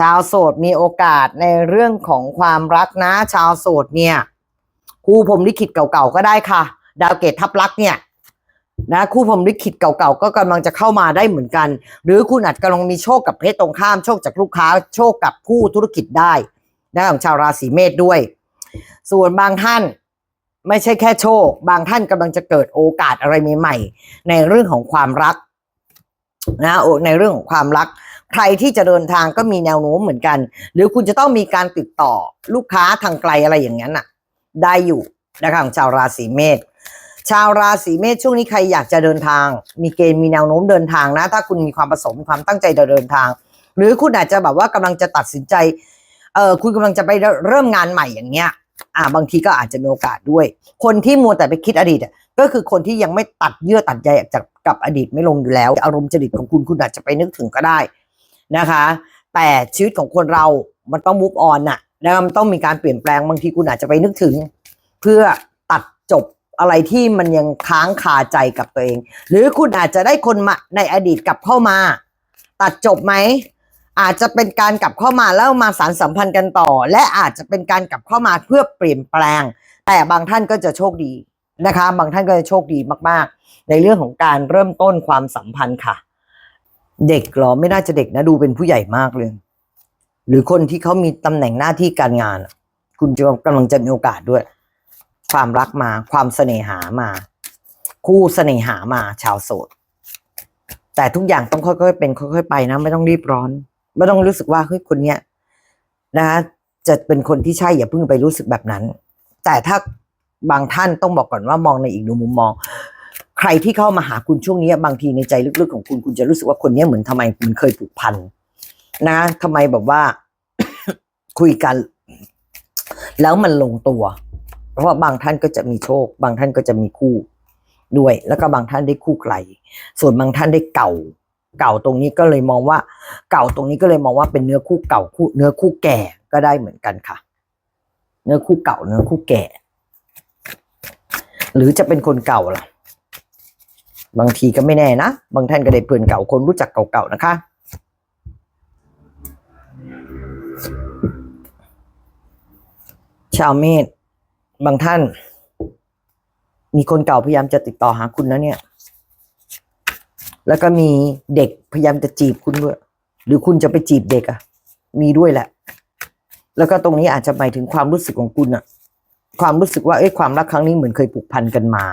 ชาวโสดมีโอกาสในเรื่องของความรักนะ ชาวโสดเนี่ยคู่ผมลิขิตเก่าๆก็ได้ค่ะ ดาวเกตทับลักเนี่ยนะคู่ผมลิขิตเก่าๆก็กำลังจะเข้ามาได้เหมือนกัน หรือคุณอาจกำลังมีโชคกับเพศตรงข้ามโชคจากลูกค้า โชคกับคู่ธุรกิจได้นะของชาวราศีเมษด้วย ส่วนบางท่านไม่ใช่แค่โชค บางท่านกำลังจะเกิดโอกาสอะไรใหม่ๆในเรื่องของความรักนะในเรื่องของความรัก ใครที่จะเดินทางก็มีแนวโน้มเหมือนกัน หรือคุณจะต้องมีการติดต่อลูกค้าทางไกลอะไรอย่างนั้นน่ะ ได้อยู่นะคะของชาวราศีเมษชาวราศีเมษช่วงนี้ใครอยากจะเดินทาง มีเกณฑ์มีแนวโน้มเดินทางนะ ถ้าคุณมีความประสงค์มีความตั้งใจจะเดินทาง หรือคุณอาจจะแบบว่ากำลังจะตัดสินใจเออคุณกำลังจะไปเริ่มงานใหม่อย่างเงี้ยอ่าบางทีก็อาจจะมีโอกาสด้วย คนที่มัวแต่ไปคิดอดีตก็คือคนที่ยังไม่ตัดเยื่อตัดใยจากกับอดีตไม่ลงอยู่แล้ว อารมณ์จริตของคุณคุณอาจจะไปนึกถึงก็ได้ นะคะ แต่ชีวิตของคนเรามันต้อง move on น่ะนะมันต้องมีการเปลี่ยนแปลงบางทีคุณอาจจะไปนึกถึง เพื่อตัดจบอะไรที่มันยังค้างคาใจกับตัวเอง หรือคุณอาจจะได้คนมาในอดีตกลับเข้ามา ตัดจบไหมอาจจะเป็นการกลับเข้ามาแล้วมาสารสัมพันธ์กันต่อ และอาจจะเป็นการกลับเข้ามาเพื่อเปลี่ยนแปลง แต่บางท่านก็จะโชคดีนะคะ บางท่านก็จะโชคดีมาก ๆ ในเรื่องของการเริ่มต้นความสัมพันธ์ค่ะ เด็กหรอไม่น่าจะเด็กนะดูเป็นผู้ใหญ่มากเลย หรือคนที่เขามีตำแหน่งหน้าที่การงาน คุณจะกำลังจะมีโอกาสด้วย ความรักมาความเสน่หามา คู่เสน่หามาชาวโสด แต่ทุกอย่างต้องค่อยๆเป็นค่อยๆไปนะ ไม่ต้องรีบร้อน ไม่ต้องรู้สึกว่าเฮ้ยคนเนี้ยนะคะจะเป็นคนที่ใช่อย่าเพิ่งไปรู้สึกแบบนั้น แต่ถ้าบางท่านต้องบอกก่อนว่ามองในอีกหนึ่งมุมมอง ใครที่เข้ามาหาคุณช่วงนี้บางทีในใจลึกๆของคุณคุณจะรู้สึกว่าคนนี้เหมือนทำไมคุณเคยผูกพันนะทำไมแบบว่า คุยกัน แล้วมันลงตัว เพราะว่าบางท่านก็จะมีโชค บางท่านก็จะมีคู่ด้วย แล้วก็บางท่านได้คู่ไกล ส่วนบางท่านได้เก่า เก่าตรงนี้ก็เลยมองว่า เก่าตรงนี้ก็เลยมองว่าเป็นเนื้อคู่เก่าคู่ เนื้อคู่แก่ก็ได้เหมือนกันค่ะ เนื้อคู่เก่าเนื้อคู่แก่ หรือจะเป็นคนเก่าล่ะ บางทีก็ไม่แน่นะ บางท่านก็ได้เพื่อนเก่าคนรู้จักเก่าๆนะคะ ชาวเมษบางท่าน มีคนเก่าพยายามจะติดต่อหาคุณนะเนี่ย แล้วก็มีเด็กพยายามจะจีบคุณด้วย หรือคุณจะไปจีบเด็กอะมีด้วยแหละ แล้วก็ตรงนี้อาจจะหมายถึงความรู้สึกของคุณอะความรู้สึกว่าเอ้ยความรักครั้งนี้เหมือนเคยผูกพันกันมา